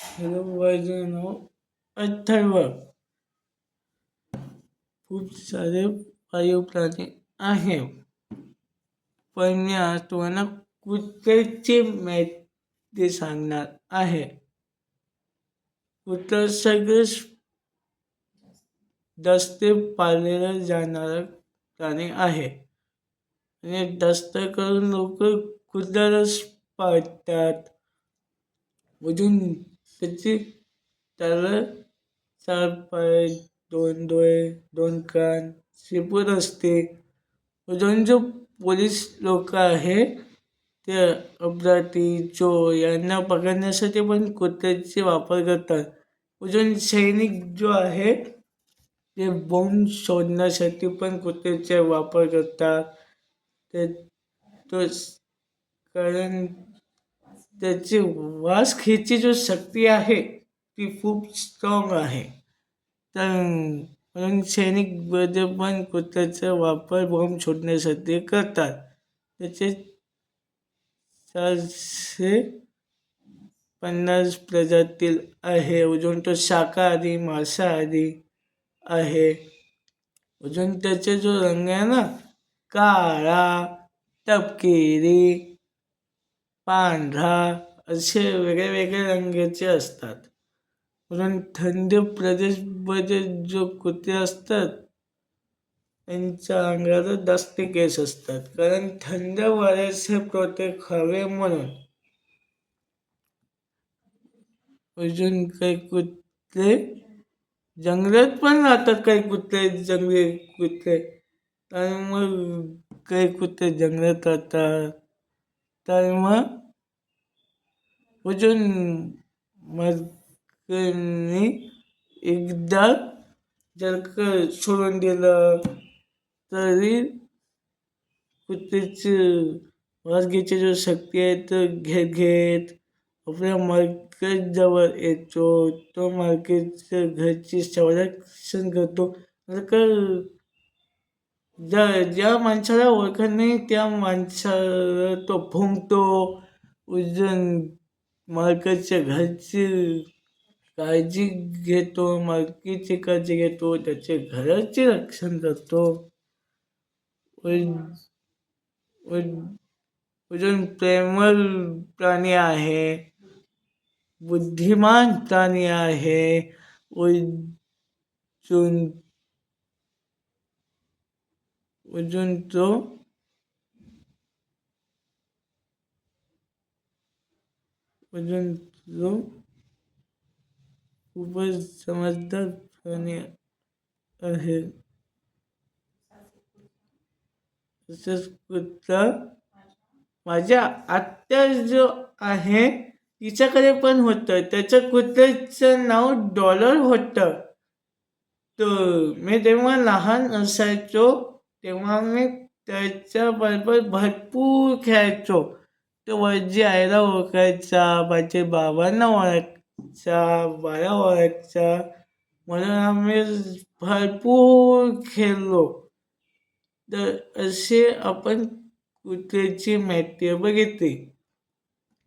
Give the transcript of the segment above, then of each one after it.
Hello नाव अथर्व. खूप सारे पाळीव प्राणी आहे. पण मी आज तुम्हाला कुत्र्याची माहिती सांगणार आहे. कुत्र सगळेच दस्ते पाळलेलं जाणारं प्राणी आहे. आणि दस्त करून लोक कुत्र्यालाच पाळतात. अजून त्याची त्याला चार पाय दोन डोळे दोन कान शिपूर असते. अजून जो पोलीस लोक आहे ते अपराधी चोर यांना पकडण्यासाठी पण कुत्र्याचे वापर करतात. अजून सैनिक जो आहे ते बॉम्ब शोधण्यासाठी पण कुत्र्याचा वापर करतात. ते तो कारण त्याची वास घ्यायची जो शक्ती आहे ती खूप स्ट्रॉंग आहे. तर म्हणून सैनिकमध्ये पण कुत्र्याचा वापर बॉम्ब शोधण्यासाठी करतात. त्याचे चारशे पन्नास प्रजातील आहे. अजून तो शाकाहारी मांसाहारी आहे. अजून त्याचे जो रंग आहे ना काळा तपकिरी पांढरा असे वेगळे रंगाचे असतात. म्हणून थंड प्रदेशमध्ये जो कुत्रे असतात त्यांच्या अंगाला जास्त केस असतात. कारण थंड वाऱ्याचे प्रोटेक्ट हवे म्हणून अजून काही कुत्रे जंगलात पण राहतात काही कुत्रे जंगली कुत्रे. आणि मग काही कुत्रे जंगलात राहतात. तर मग अजून मग एकदा जर का सोडून दिलं तरी कुत्र्याची वास जो शक्ती आहे तो घेत घेत आपल्या मार्केटजवळ येतो. तो मार्केटच्या घरची संरक्षण करतो. जर का ज्या ज्या माणसाला ओळखत नाही त्या माणसाला तो फुंकतो. उजन मालकाच्या घरची काळजी घेतो मालकीची काळजी घेतो त्याचे घराचे रक्षण करतो. अजून प्रेमळ प्राणी आहे. बुद्धिमान प्राणी आहे. अजून अजून तो अजून तो खूपच समजदार प्राणी आहे तसंच कुत्रा माझ्या आत्या जो आहे तिच्याकडे पण होतं. त्याच्या कुत्र्याचं नाव डॉलर होतं. तर मी तेव्हा लहान असायचो तेव्हा मी त्याच्याबरोबर भरपूर खेळायचो. तो माझी आईला ओळखायचा माझ्या बाबांना ओळखायचा मला ओळखायचा. म्हणून आम्ही भरपूर खेळलो. तर असे आपण कुत्र्याची माहिती बघितली.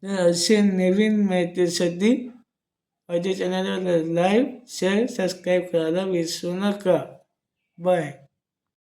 तर असे नवीन माहितीसाठी माझ्या चॅनलला लाईव्ह शेअर सबस्क्राईब करायला विसरू नका. बाय